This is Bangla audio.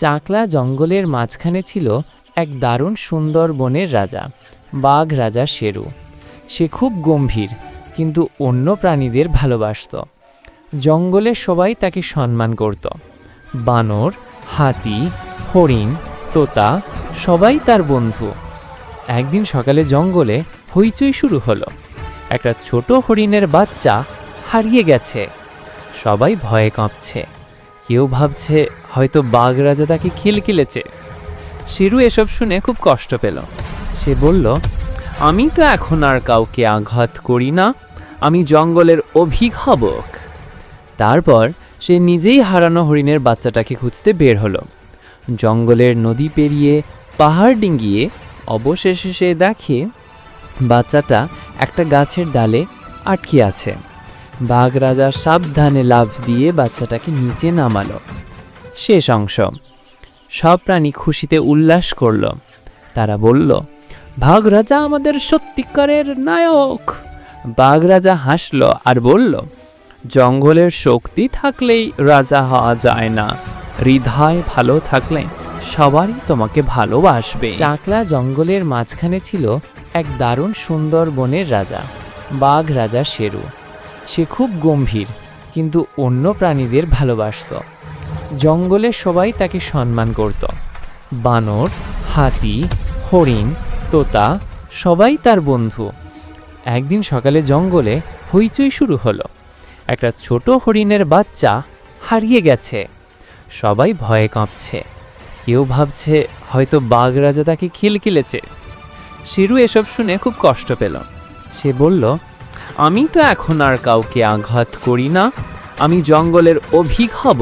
চাকলা জঙ্গলের মাঝখানে ছিল এক দারুণ সুন্দর বনের রাজা, বাঘ রাজা শেরু। সে খুব গম্ভীর, কিন্তু অন্য প্রাণীদের ভালোবাসত। জঙ্গলে সবাই তাকে সম্মান করত। বানর, হাতি, হরিণ, তোতা, সবাই তার বন্ধু। একদিন সকালে জঙ্গলে হইচই শুরু হলো। একটা ছোট হরিণের বাচ্চা হারিয়ে গেছে। সবাই ভয়ে কাঁপছে। কেউ ভাবছে হয়তো বাঘ রাজা তাকে খিলখিলেছে। শিরু এসব শুনে খুব কষ্ট পেল। সে বলল, আমি তো এখন আর কাউকে আঘাত করি না, আমি জঙ্গলের অভিভাবক। তারপর সে নিজেই হারানো হরিণের বাচ্চাটাকে খুঁজতে বের হলো। জঙ্গলের নদী পেরিয়ে পাহাড় ডিঙ্গিয়ে অবশেষে সে দেখে বাচ্চাটা একটা গাছের ডালে আটকে আছে। বাঘ রাজা সাবধানে লাফ দিয়ে বাচ্চাটাকে নিচে নামালো। শেষ অংশ। সব প্রাণী খুশিতে উল্লাস করল। তারা বলল বাঘ রাজা আমাদের সত্যিকারের নায়ক। বাঘ রাজা হাসল আর বলল, জঙ্গলের শক্তি থাকলেই রাজা হওয়া যায় না। হৃদয় ভালো থাকলে সবারই তোমাকে ভালোবাসবে। চাকলা জঙ্গলের মাঝখানে ছিল এক দারুণ সুন্দর বনের রাজা বাঘ রাজা শেরু। সে খুব গম্ভীর, কিন্তু অন্য প্রাণীদের ভালোবাসত। জঙ্গলে সবাই তাকে সম্মান করত। বানর, হাতি, হরিণ, তোতা, সবাই তার বন্ধু। একদিন সকালে জঙ্গলে হইচই শুরু হলো। একটা ছোট হরিণের বাচ্চা হারিয়ে গেছে। সবাই ভয়ে কাঁপছে। কেউ ভাবছে, হয়তো বাঘ রাজা তাকে খিলখিলেছে। শিরু এসব শুনে খুব কষ্ট পেল। সে বলল আমি তো এখন আর কাউকে আঘাত করি না। আমি জঙ্গলের অভিভাবক